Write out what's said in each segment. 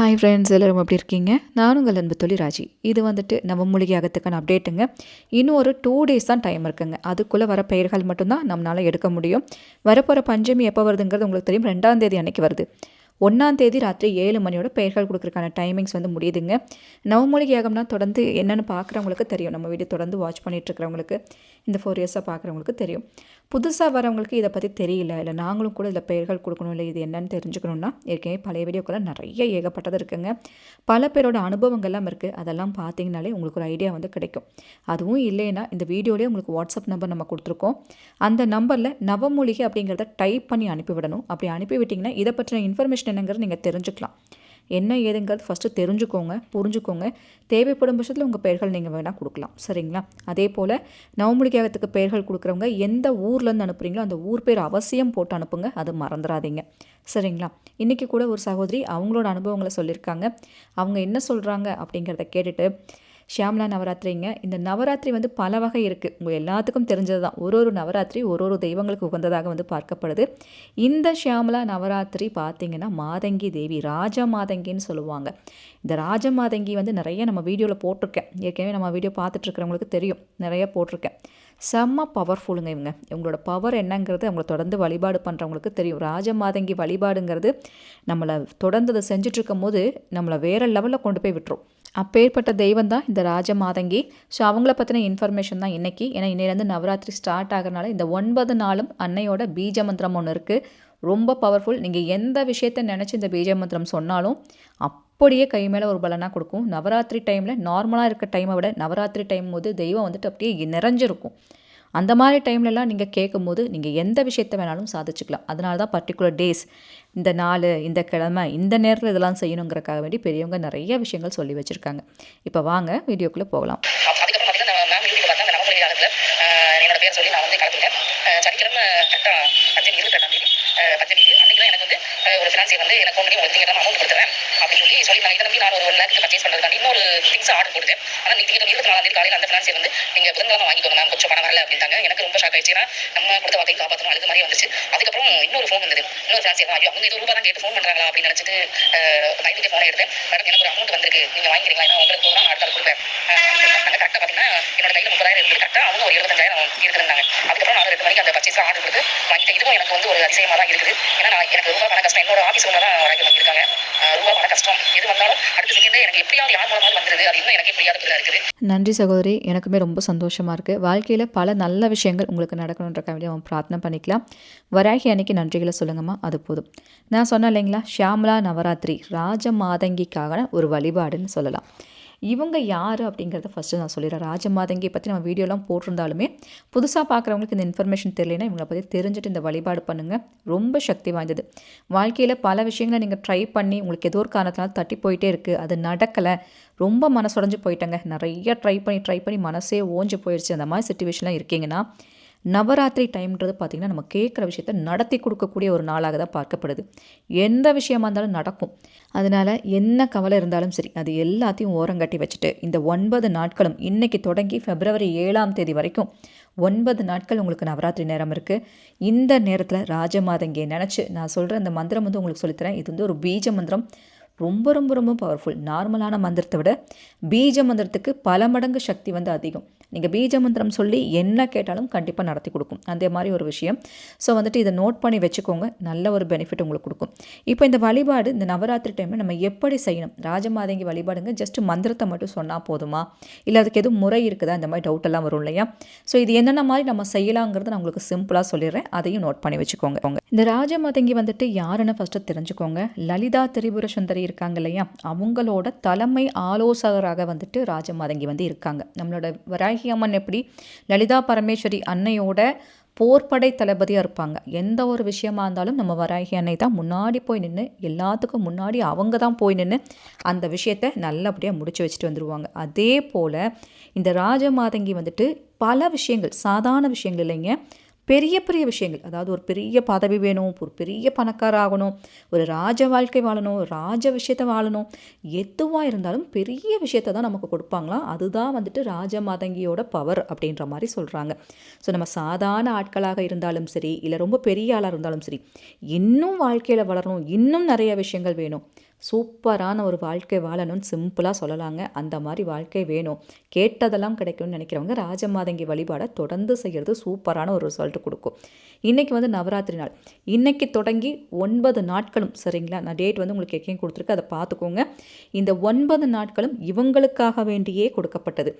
Hi friends எல்லோரும் எப்படி இருக்கீங்க? நானும் உங்கள் அன்பு தொழில் ராஜி. இது வந்துட்டு நம்ம மூலிகை அகத்துக்கான அப்டேட்டுங்க இன்னும் ஒரு டூ டேஸ் தான் டைம் இருக்குங்க. அதுக்குள்ளே வர பெயர்கள் மட்டும்தான் நம்மளால் எடுக்க முடியும். வரப்போகிற பஞ்சமி எப்போ வருதுங்கிறது உங்களுக்கு தெரியும். ரெண்டாம் தேதி அன்னைக்கு வருது. ஒன்றாம் தேதி ராத்திரி ஏழு மணியோட பெயர்கள் கொடுக்குறக்கான டைமிங்ஸ் வந்து முடியுதுங்க. நவமூலிகை யாகம்னா தொடர்ந்து என்னென்னு பார்க்குறவங்களுக்கு தெரியும். நம்ம வீடியோ தொடர்ந்து வாட்ச் பண்ணிகிட்ருக்கிறவங்களுக்கு இந்த ஃபோர் இயர்ஸாக பார்க்குறவங்களுக்கு தெரியும். புதுசாக வரவங்களுக்கு இதை பற்றி தெரியல. இல்லை நாங்களும் கூட இதில் பெயர்கள் கொடுக்கணும். இல்லை இது என்னென்னு தெரிஞ்சுக்கணுன்னா ஏற்கனவே பழைய வீடியோக்கெல்லாம் நிறைய ஏகப்பட்டது இருக்குங்க. பல பேரோட அனுபவங்கள்லாம் இருக்குது அதெல்லாம் பார்த்தீங்கனாலே உங்களுக்கு ஒரு ஐடியா வந்து கிடைக்கும். அதுவும் இல்லைன்னா இந்த வீடியோலேயே உங்களுக்கு வாட்ஸ்அப் நம்பர் நம்ம கொடுத்துருக்கோம். அந்த நம்பரில் நவமூலிகை அப்படிங்கிறத டைப் பண்ணி அனுப்பிவிடணும். அப்படி அனுப்பிவிட்டிங்கன்னா இதை பற்றின இன்ஃபர்மேஷன் என்னங்கிறது நீங்கள் தெரிஞ்சுக்கலாம். என்ன ஏதுங்கிறது ஃபஸ்ட்டு தெரிஞ்சுக்கோங்க புரிஞ்சுக்கோங்க. தேவைப்படும் பட்சத்தில் உங்கள் பெயர்கள் நீங்கள் வேணால் கொடுக்கலாம். சரிங்களா? அதே போல் நவமொழிக்காகத்துக்கு பெயர்கள் கொடுக்குறவங்க எந்த ஊர்லேருந்து அனுப்புகிறீங்களோ அந்த ஊர் பேர் அவசியம் போட்டு அனுப்புங்க. அது மறந்துடாதீங்க சரிங்களா? இன்றைக்கி கூட ஒரு சகோதரி அவங்களோட அனுபவங்களை சொல்லியிருக்காங்க. அவங்க என்ன சொல்கிறாங்க அப்படிங்கிறத கேட்டுட்டு ஷியாம்லா நவராத்திரிங்க. இந்த நவராத்திரி வந்து பல வகை இருக்குது உங்கள் எல்லாத்துக்கும் தெரிஞ்சது தான் ஒரு ஒரு நவராத்திரி ஒரு ஒரு தெய்வங்களுக்கு உகந்ததாக வந்து பார்க்கப்படுது. இந்த ஷியாமலா நவராத்திரி பார்த்திங்கன்னா மாதங்கி தேவி ராஜ மாதங்கின்னு சொல்லுவாங்க. இந்த ராஜ மாதங்கி வந்து நிறைய நம்ம வீடியோவில் போட்டிருக்கேன். ஏற்கனவே நம்ம வீடியோ பார்த்துட்ருக்கிறவங்களுக்கு தெரியும். நிறைய போட்டிருக்கேன். செம்ம பவர்ஃபுல்லுங்க இவங்க. இவங்களோட பவர் என்னங்கிறது அவங்கள தொடர்ந்து வழிபாடு பண்ணுறவங்களுக்கு தெரியும். ராஜமாதங்கி வழிபாடுங்கிறது நம்மளை தொடர்ந்து அதை செஞ்சிட்ருக்கும் போது நம்மளை வேறு லெவலில் கொண்டு போய் விட்டுரும். அப்பேற்பட்ட தெய்வம் தான் இந்த ராஜ மாதங்கி ஸோ அவங்கள பற்றின இன்ஃபர்மேஷன் தான் இன்றைக்கி ஏன்னா இன்னையிலேருந்து நவராத்திரி ஸ்டார்ட் ஆகிறனால இந்த ஒன்பது நாளும் அன்னையோட பீஜ மந்திரம் ஒன்று இருக்குது ரொம்ப பவர்ஃபுல் நீங்கள் எந்த விஷயத்தை நினச்சி இந்த பீஜ மந்திரம் சொன்னாலும் அப்படியே கை மேலே ஒரு பலனாக கொடுக்கும். நவராத்திரி டைமில் நார்மலாக இருக்க டைமை விட நவராத்திரி டைம் போது தெய்வம் வந்துட்டு அப்படியே நிறைஞ்சிருக்கும். அந்த மாதிரி டைம்லலாம் நீங்கள் கேட்கும்போது நீங்கள் எந்த விஷயத்த வேணாலும் சாதிச்சுக்கலாம். அதனால தான் பர்டிகுலர் டேஸ் இந்த நாள் இந்த கிழமை இந்த நேரத்தில் இதெல்லாம் செய்யணுங்கிறக்காக வேண்டி பெரியவங்க நிறைய விஷயங்கள் சொல்லி வச்சுருக்காங்க. இப்போ வாங்க வீடியோக்குள்ளே போகலாம். என்னோட பேர் சொல்லி நான் வந்து கலந்துட்டேன் சனிக்கிழமை கரெக்டாக பஞ்சமி இருபத்தெட்டாம் தேதி பஞ்சமி அன்றைக்கி தான் எனக்கு வந்து ஒரு ஃபினான்சியர் வந்து எனக்கு ஒன்று ஒரு திங்கட்டம் அமௌண்ட் கொடுத்துறேன் சொல்லி நான் இதை நம்பி நான் ஒரு ஒன் லேக்கு பர்ச்சேஸ் பண்ணுறதுக்காண்டி இன்னொரு திங்ஸ் ஆர்டர் கொடுத்தேன் ஆனால் நீங்கள் இருபத்தி நாலாம் தேதி காலையில் அந்த ஃபினான்ஸ் வந்து நீங்கள் புதன்கிழமை வாங்கிக்கோங்க மேம் கொஞ்சம் பணம் வரல அப்படின்ட்டாங்க. எனக்கு ரொம்ப ஷாக் ஆயிடுச்சு. நம்ம கொடுத்த வார்த்தை காப்பாற்றணும் அது மாதிரி வந்துச்சு அதுக்கப்புறம் இன்னொரு ஃபோன் வந்தது. இன்னொரு ஃபினான்சியர் ஐயோ அவங்க ஏதோ ரூபா தான் கேட்டு ஃபோன் பண்ணுறாங்களா அப்படின்னு நினச்சிட்டு நைட்டுக்கு ஃபோனை எடுத்தேன். மேடம் எனக்கு ஒரு அமௌண்ட் வந்திருக்கு. நீங்கள் வாங்கிக்கிறீங்களா? ஏன்னா உங்களுக்கு போகிறோம் அடுத்த கொடுப்பேன். கரெக்டாக பார்த்தீங்கன்னா முப்பதாயிரம் இருக்குது கரெக்டாக அவங்க ஒரு இருபத்தஞ்சாயிரம் இருக்குதுன்னாங்க அதுக்கப்புறம் நான் ரெண்டு மணிக்கு அந்த பர்ச்சேஸ் ஆர்டர் கொடுத்து வாங்கிட்டு இதுவும் எனக்கு வந்து ஒரு அதிசயமாக தான் இருக்குது. ஏன்னா நான் எனக்கு ரூபா பண கஷ்டம். என்னோட ஆஃபீஸ் ரூமில் தான் வாங்கி வந்திருக்காங்க ரொம்ப பண கஷ்டம். எது வந்தாலும் அடுத்த செகண்டே எனக்கு எப்படியாவது யார் மூலமாக வந்துருது. அது இன்னும் எனக்கு எப்படியாவது இருக்குது. நன்றி சகோதரி. எனக்குமே ரொம்ப சந்தோஷமாக இருக்குது வாழ்க்கையில் பல நல்ல விஷயங்கள் உங்களுக்கு நடக்கணுன்றக்க வேண்டிய அவன் பிரார்த்தனை பண்ணிக்கலாம். வராகி அன்னைக்கு நன்றிகளை சொல்லுங்கம்மா. அது போதும். நான் சொன்னேன் இல்லைங்களா? ஷியாமலா நவராத்திரி. ராஜ மாதங்கிக்காக ஒரு வழிபாடுன்னு சொல்லலாம். இவங்க யார் அப்படிங்கிறத ஃபஸ்ட்டு நான் சொல்லிடுறேன். ராஜமாதங்கி பற்றி நம்ம வீடியோலாம் போட்டிருந்தாலுமே புதுசாக பார்க்குறவங்களுக்கு இந்த இன்ஃபர்மேஷன் தெரியலனா இவங்களை பற்றி தெரிஞ்சுட்டு இந்த வழிபாடு பண்ணுங்கள் ரொம்ப சக்தி வாய்ந்தது. வாழ்க்கையில் பல விஷயங்களை நீங்கள் ட்ரை பண்ணி உங்களுக்கு ஏதோ ஒரு காரணத்தினால தட்டி போயிட்டே இருக்குது அது நடக்கலை. ரொம்ப மனசுடைஞ்சு போயிட்டேங்க. நிறைய ட்ரை பண்ணி ட்ரை பண்ணி மனசே ஓஞ்சு போயிடுச்சு அந்த மாதிரி சுச்சுவேஷன்லாம் இருக்கீங்கன்னா நவராத்திரி டைம்ன்றது பார்த்திங்கன்னா நம்ம கேட்குற விஷயத்த நடத்தி கொடுக்கக்கூடிய ஒரு நாளாக தான் பார்க்கப்படுது. எந்த விஷயமா இருந்தாலும் நடக்கும். அதனால் என்ன கவலை இருந்தாலும் சரி அது எல்லாத்தையும் ஓரங்கட்டி வச்சுட்டு இந்த ஒன்பது நாட்களும் இன்றைக்கி தொடங்கி பிப்ரவரி ஏழாம் தேதி வரைக்கும் ஒன்பது நாட்கள் உங்களுக்கு நவராத்திரி நேரம் இருக்குது இந்த நேரத்தில் ராஜமாதங்கியை நினச்சி நான் சொல்கிற அந்த மந்திரம் வந்து உங்களுக்கு சொல்லித்தரேன். இது வந்து ஒரு பீஜ மந்திரம். ரொம்ப ரொம்ப ரொம்ப பவர்ஃபுல் நார்மலான மந்திரத்தை விட பீஜ மந்திரத்துக்கு பல மடங்கு சக்தி வந்து அதிகம். நீங்கள் பீஜ மந்திரம் சொல்லி என்ன கேட்டாலும் கண்டிப்பாக நடத்தி கொடுக்கும். அந்த மாதிரி ஒரு விஷயம். ஸோ வந்துட்டு இதை நோட் பண்ணி வச்சுக்கோங்க. நல்ல ஒரு பெனிஃபிட் உங்களுக்கு கொடுக்கும். இப்போ இந்த வழிபாடு இந்த நவராத்திரி டைமில் நம்ம எப்படி செய்யணும்? ராஜமாதங்கி வழிபாடுங்க. ஜஸ்ட் மந்திரத்தை மட்டும் சொன்னால் போதுமா? இல்லை அதுக்கு எதுவும் முறை இருக்குதா? இந்த மாதிரி டவுட் எல்லாம் வரும் இல்லையா? ஸோ இது என்னென்ன மாதிரி நம்ம செய்யலாங்கிறத நான் உங்களுக்கு சிம்பிளாக சொல்லிடுறேன். அதையும் நோட் பண்ணி வச்சுக்கோங்க. இந்த ராஜமாதங்கி வந்துட்டு யாருன்னு ஃபஸ்ட்டு தெரிஞ்சுக்கோங்க. லலிதா திரிபுர சுந்தரி இருக்காங்க இல்லையா? அவங்களோட தலைமை ஆலோசகராக வந்துட்டு ராஜமாதங்கி வந்து இருக்காங்க. நம்மளோட வராய் வராகி அம்மன் எப்படி? லலிதா பரமேஸ்வரி அன்னையோட போர்ப்படை தளபதியாக இருப்பாங்க. எந்த ஒரு விஷயமா இருந்தாலும் நம்ம வராகி அன்னை தான் முன்னாடி போய் நின்று எல்லாத்துக்கும் முன்னாடி அவங்க தான் போய் நின்று அந்த விஷயத்த நல்லபடியாக முடிச்சு வச்சுட்டு வந்துடுவாங்க அதே போல் இந்த ராஜமாதங்கி வந்துட்டு பல விஷயங்கள் சாதாரண விஷயங்கள் இல்லைங்க. பெரிய பெரிய விஷயங்கள். அதாவது ஒரு பெரிய பதவி வேணும் ஒரு பெரிய பணக்கார ஆகணும் ஒரு ராஜ வாழ்க்கை வாழணும் ராஜ விஷயத்தை வாழணும். எதுவாக இருந்தாலும் பெரிய விஷயத்தை தான் நமக்கு கொடுப்பாங்களாம் அதுதான் வந்துட்டு ராஜ மதங்கியோட பவர் அப்படின்ற மாதிரி சொல்கிறாங்க ஸோ நம்ம சாதாரண ஆட்களாக இருந்தாலும் சரி இல்லை ரொம்ப பெரிய ஆளாக இருந்தாலும் சரி இன்னும் வாழ்க்கையில் வளரணும் இன்னும் நிறைய விஷயங்கள் வேணும். சூப்பரான ஒரு வாழ்க்கை வாழணும்னு சிம்பிளாக சொல்லலாங்க. அந்த மாதிரி வாழ்க்கை வேணும். கேட்டதெல்லாம் கிடைக்கும்னு நினைக்கிறவங்க ராஜமாதங்கி வழிபாடை தொடர்ந்து செய்கிறது சூப்பரான ஒரு ரிசல்ட் கொடுக்கும். இன்றைக்கி வந்து நவராத்திரி நாள். இன்றைக்கி தொடங்கி ஒன்பது நாட்களும் சரிங்களா? நான் டேட் வந்து உங்களுக்கு எக்கையும் கொடுத்துருக்கு அதை பார்த்துக்கோங்க. இந்த ஒன்பது நாட்களும் இவங்களுக்காக வேண்டியே கொடுக்கப்பட்டது.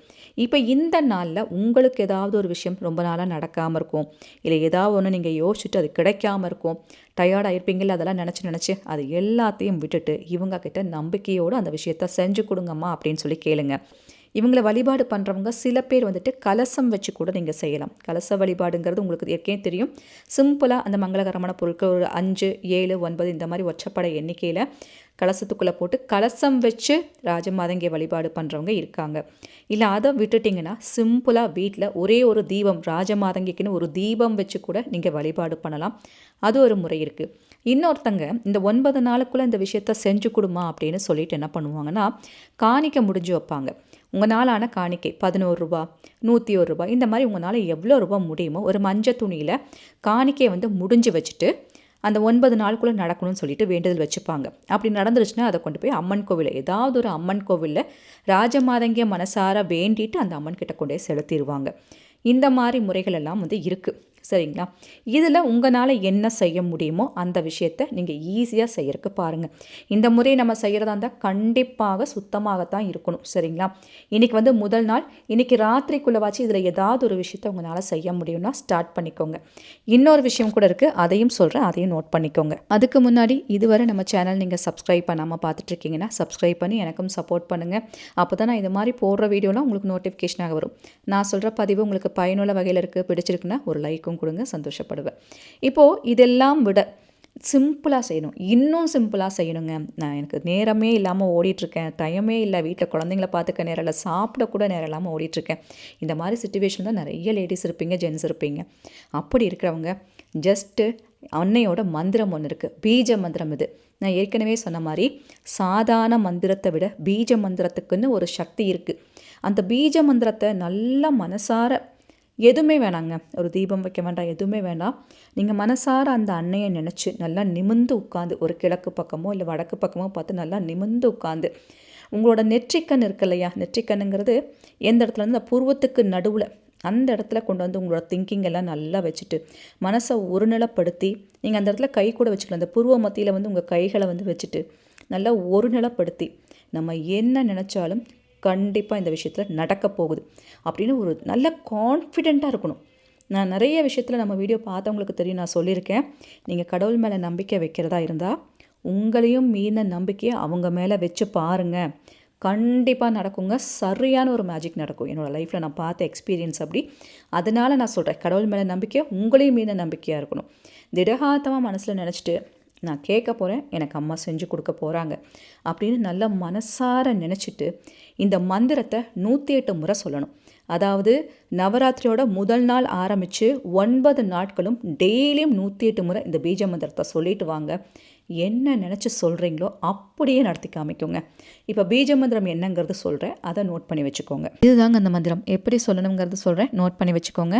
இப்போ இந்த நாளில் உங்களுக்கு ஏதாவது ஒரு விஷயம் ரொம்ப நாளாக நடக்காமல் இருக்கும். இல்லை ஏதாவது ஒன்று நீங்கள் யோசிச்சுட்டு அது கிடைக்காம இருக்கும். டயர்டாக இருப்பீங்கள்ல அதெல்லாம் நினச்சி நினச்சி அது எல்லாத்தையும் விட்டுட்டு இவங்க கிட்ட நம்பிக்கையோடு அந்த விஷயத்த செஞ்சு கொடுங்கம்மா அப்படின்னு சொல்லி கேளுங்க. இவங்களை வழிபாடு பண்ணுறவங்க சில பேர் வந்துட்டு கலசம் வச்சு கூட நீங்கள் செய்யலாம். கலச வழிபாடுங்கிறது உங்களுக்கு ஏற்கனவே தெரியும். சிம்பிளாக அந்த மங்களகரமான பொருட்கள் ஒரு அஞ்சு ஏழு ஒன்பது இந்த மாதிரி ஒற்றைப்படை எண்ணிக்கையில் கலசத்துக்குள்ளே போட்டு கலசம் வச்சு ராஜமாதங்கிய வழிபாடு பண்ணுறவங்க இருக்காங்க. இல்லை அதை விட்டுட்டிங்கன்னா சிம்பிளாக வீட்டில் ஒரே ஒரு தீபம் ராஜமாதங்கிக்குன்னு ஒரு தீபம் வச்சு கூட நீங்கள் வழிபாடு பண்ணலாம். அது ஒரு முறை இருக்குது இன்னொருத்தங்க இந்த ஒன்பது நாளுக்குள்ளே இந்த விஷயத்த செஞ்சு கொடுமா அப்படின்னு சொல்லிட்டு என்ன பண்ணுவாங்கன்னா காணிக்க முடிஞ்சு வைப்பாங்க. உங்கள் நாளான காணிக்கை பதினோரு ரூபா நூற்றி ஒரு ரூபா இந்த மாதிரி உங்களால் எவ்வளோ ரூபா முடியுமோ ஒரு மஞ்சள் துணியில் காணிக்கையை வந்து முடிஞ்சு வச்சுட்டு அந்த ஒன்பது நாளுக்குள்ளே நடக்கணும்னு சொல்லிட்டு வேண்டுதல் வச்சுப்பாங்க. அப்படி நடந்துருச்சுன்னா அதை கொண்டு போய் அம்மன் கோவிலில் ஏதாவது ஒரு அம்மன் கோவிலில் ராஜமாதங்கிய மனசார வேண்டிட்டு அந்த அம்மன் கிட்ட கொண்டே செலுத்திடுவாங்க இந்த மாதிரி முறைகள் எல்லாம் வந்து இருக்குது சரிங்களா? இதில் உங்களால் என்ன செய்ய முடியுமோ அந்த விஷயத்தை நீங்கள் ஈஸியாக செய்யறதுக்கு பாருங்கள் இந்த முறையை நம்ம செய்கிறதா இருந்தால் கண்டிப்பாக சுத்தமாகத்தான் இருக்கணும் சரிங்களா? இன்றைக்கி வந்து முதல் நாள் இன்றைக்கி ராத்திரிக்குள்ளவாச்சு இதில் ஏதாவது ஒரு விஷயத்தை உங்களால் செய்ய முடியும்னா ஸ்டார்ட் பண்ணிக்கோங்க. இன்னொரு விஷயம் கூட இருக்குது அதையும் சொல்கிறேன் அதையும் நோட் பண்ணிக்கோங்க. அதுக்கு முன்னாடி இதுவரை நம்ம சேனல் நீங்கள் சப்ஸ்கிரைப் பண்ணாமல் பார்த்துட்ருக்கீங்கன்னா சப்ஸ்கிரைப் பண்ணி எனக்கும் சப்போர்ட் பண்ணுங்கள் அப்போ தான் நான் இது மாதிரி போடுற வீடியோலாம் உங்களுக்கு நோட்டிஃபிகேஷனாக வரும். நான் சொல்கிற பதிவு உங்களுக்கு பயனுள்ள வகையில் இருக்குது பிடிச்சிருக்குன்னா ஒரு லைக்கும் கொடுங்க சந்தோஷப்படுவேன். இப்போது இதெல்லாம் விட சிம்பிளாக செய்யணும். இன்னும் சிம்பிளாக செய்யணுங்க. நான் எனக்கு நேரமே இல்லாமல் ஓடிட்டுருக்கேன். டைமே இல்லை. வீட்டில் குழந்தைங்கள பார்த்துக்க நேரம் இல்லை. சாப்பிட கூட நேரம் இல்லாமல் ஓடிட்டுருக்கேன். இந்த மாதிரி சுச்சுவேஷன் தான் நிறைய லேடிஸ் இருப்பீங்க ஜென்ஸ் இருப்பீங்க. அப்படி இருக்கிறவங்க ஜஸ்ட்டு அன்னையோட மந்திரம் ஒன்று இருக்குது பீஜ மந்திரம் இது. நான் ஏற்கனவே சொன்ன மாதிரி சாதாரண மந்திரத்தை விட பீஜ மந்திரத்துக்குன்னு ஒரு சக்தி இருக்குது அந்த பீஜ மந்திரத்தை நல்லா மனசார எதுவுமே வேணாங்க. ஒரு தீபம் வைக்க வேண்டாம் எதுவுமே வேண்டாம். நீங்கள் மனசார அந்த அன்னையை நினச்சி நல்லா நிமிந்து உட்காந்து ஒரு கிழக்கு பக்கமோ இல்லை வடக்கு பக்கமோ பார்த்து நல்லா நிமிந்து உட்காந்து உங்களோட நெற்றிக்கண் இருக்கு இல்லையா? நெற்றிக்கண்ணுங்கிறது எந்த இடத்துல இருந்து? அந்த நடுவில். அந்த இடத்துல கொண்டு வந்து உங்களோட திங்கிங் எல்லாம் நல்லா வச்சுட்டு மனசை ஒருநிலைப்படுத்தி நீங்கள் அந்த இடத்துல கை கூட வச்சுக்கலாம் அந்த பூர்வ மத்தியில் வந்து உங்கள் கைகளை வந்து வச்சுட்டு நல்லா ஒருநிலைப்படுத்தி நம்ம என்ன நினச்சாலும் கண்டிப்பாக இந்த விஷயத்தில் நடக்க போகுது. அப்படின்னு ஒரு நல்ல கான்ஃபிடெண்ட்டாக இருக்கணும். நான் நிறைய விஷயத்தில் நம்ம வீடியோ பார்த்தவங்களுக்கு தெரியும் நான் சொல்லியிருக்கேன். நீங்கள் கடவுள் மேலே நம்பிக்கை வைக்கிறதா இருந்தால் உங்களையும் மீன நம்பிக்கையை அவங்க மேலே வச்சு பாருங்கள் கண்டிப்பாக நடக்குங்க. சரியான ஒரு மேஜிக் நடக்கும். என்னோடய லைஃப்பில் நான் பார்த்த எக்ஸ்பீரியன்ஸ் அப்படி. அதனால் நான் சொல்கிறேன் கடவுள் மேலே நம்பிக்கை உங்களையும் மீன நம்பிக்கையாக இருக்கணும். திடகாத்தமாக மனசில் நினச்சிட்டு நான் கேட்க போகிறேன் எனக்கு அம்மா செஞ்சு கொடுக்க போகிறாங்க அப்படின்னு நல்லா மனசார நினச்சிட்டு இந்த மந்திரத்தை நூற்றி எட்டு முறை சொல்லணும். அதாவது நவராத்திரியோட முதல் நாள் ஆரம்பித்து ஒன்பது நாட்களும் டெய்லியும் நூற்றி எட்டு முறை இந்த பீஜ மந்திரத்தை சொல்லிட்டு வாங்க. என்ன நினச்சி சொல்கிறீங்களோ அப்படியே நடத்தி காமிக்கோங்க. இப்போ பீஜ மந்திரம் என்னங்கிறது சொல்கிறேன் அதை நோட் பண்ணி வச்சுக்கோங்க. இதுதாங்க அந்த மந்திரம். எப்படி சொல்லணுங்கிறது சொல்கிறேன் நோட் பண்ணி வச்சுக்கோங்க.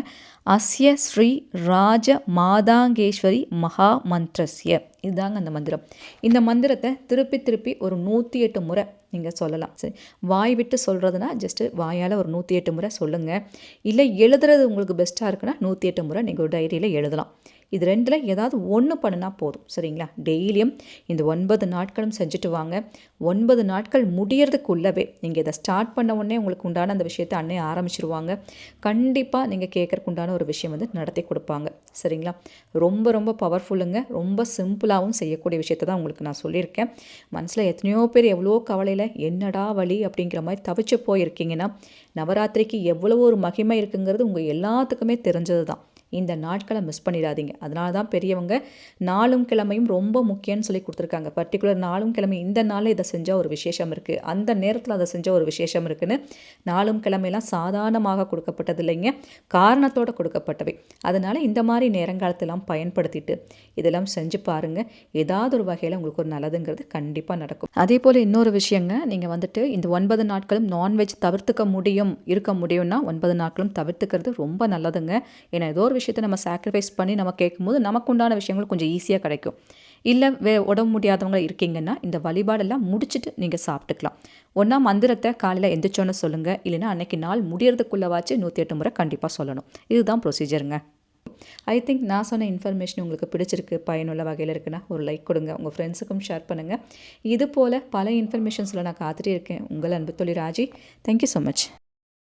அஸ்ய ஸ்ரீ ராஜ மாதாங்கேஸ்வரி மகா மந்திரஸ்ய. இதுதாங்க அந்த மந்திரம். இந்த மந்திரத்தை திருப்பி திருப்பி ஒரு நூற்றி எட்டு முறை நீங்கள் சொல்லலாம். சரி. வாய் விட்டு சொல்கிறதுனா ஜஸ்ட்டு வாயால் ஒரு நூற்றி எட்டு முறை சொல்லுங்கள் இல்லை எழுதுறது உங்களுக்கு பெஸ்ட்டாக இருக்குன்னா நூற்றி எட்டு முறை நீங்கள் ஒரு டைரியில் எழுதலாம். இது ரெண்டில் ஏதாவது ஒன்று பண்ணுனா போதும். சரிங்களா? டெய்லியும் இந்த ஒன்பது நாட்களும் செஞ்சுட்டு வாங்க. ஒன்பது நாட்கள் முடியறதுக்குள்ளவே நீங்கள் இதை ஸ்டார்ட் பண்ண உடனே உங்களுக்கு உண்டான அந்த விஷயத்தை அன்னை ஆரம்பிச்சிருவாங்க. கண்டிப்பாக நீங்கள் கேட்குறக்கு உண்டான ஒரு விஷயம் வந்து நடத்தி கொடுப்பாங்க. சரிங்களா? ரொம்ப ரொம்ப பவர்ஃபுல்லுங்க ரொம்ப சிம்பிளாகவும் செய்யக்கூடிய விஷயத்தை தான் உங்களுக்கு நான் சொல்லியிருக்கேன். மனசில் எத்தனையோ பேர் எவ்வளோ கவலையில் என்னடா வழி அப்படிங்கிற மாதிரி தவிச்சு போயிருக்கீங்கன்னா நவராத்திரிக்கு எவ்வளோ ஒரு மகிமை இருக்குங்கிறது உங்கள் எல்லாத்துக்குமே தெரிஞ்சது தான் இந்த நாட்களை மிஸ் பண்ணிடாதீங்க. அதனால தான் பெரியவங்க நாளும் கிழமையும் ரொம்ப முக்கியம்னு சொல்லி கொடுத்துருக்காங்க. பர்டிகுலர் நாளும் கிழமை இந்த நாளில் இதை செஞ்சால் ஒரு விசேஷம் இருக்குது அந்த நேரத்தில் அதை செஞ்சால் ஒரு விசேஷம் இருக்குன்னு நாளும் கிழமையெல்லாம் சாதாரணமாக கொடுக்கப்பட்டது இல்லைங்க. காரணத்தோடு கொடுக்கப்பட்டவை. அதனால் இந்த மாதிரி நேரங்காலத்தெல்லாம் பயன்படுத்திட்டு இதெல்லாம் செஞ்சு பாருங்கள் ஏதாவது ஒரு வகையில் உங்களுக்கு ஒரு நல்லதுங்கிறது கண்டிப்பாக நடக்கும். அதே போல் இன்னொரு விஷயங்க நீங்கள் வந்துட்டு இந்த ஒன்பது நாட்களும் நான்வெஜ் தவிர்த்துக்க முடியும் இருக்க முடியும்னா ஒன்பது நாட்களும் தவிர்த்துக்கிறது ரொம்ப நல்லதுங்க. ஏன்னா ஏதோ ஒரு விஷயத்தை நம்ம சாக்ரிஃபைஸ் பண்ணி நம்ம கேட்கும்போது நமக்கு உண்டான விஷயங்கள் கொஞ்சம் ஈஸியாக கிடைக்கும். இல்லை வே உடம்பு முடியாதவங்க இருக்கீங்கன்னா இந்த வழிபாடெல்லாம் முடிச்சுட்டு நீங்கள் சாப்பிட்டுக்கலாம். ஒன்றா மந்திரத்தை காலையில் எந்திரிச்சோன்னு சொல்லுங்கள் இல்லைன்னா அன்னைக்கு நாள் முடியறதுக்குள்ளவாச்சு நூற்றி எட்டு முறை கண்டிப்பாக சொல்லணும். இதுதான் ப்ரொசீஜருங்க ஐ திங்க் நான் சொன்ன இன்ஃபர்மேஷன் உங்களுக்கு பிடிச்சிருக்கு பயனுள்ள வகையில் இருக்குன்னா ஒரு லைக் கொடுங்க. உங்கள் ஃப்ரெண்ட்ஸுக்கும் ஷேர் பண்ணுங்கள் இது போல் பல இன்ஃபர்மேஷன்ஸில் நான் காத்துட்டே இருக்கேன். உங்கள் அன்பு தொழில் ராஜி. Thank you so much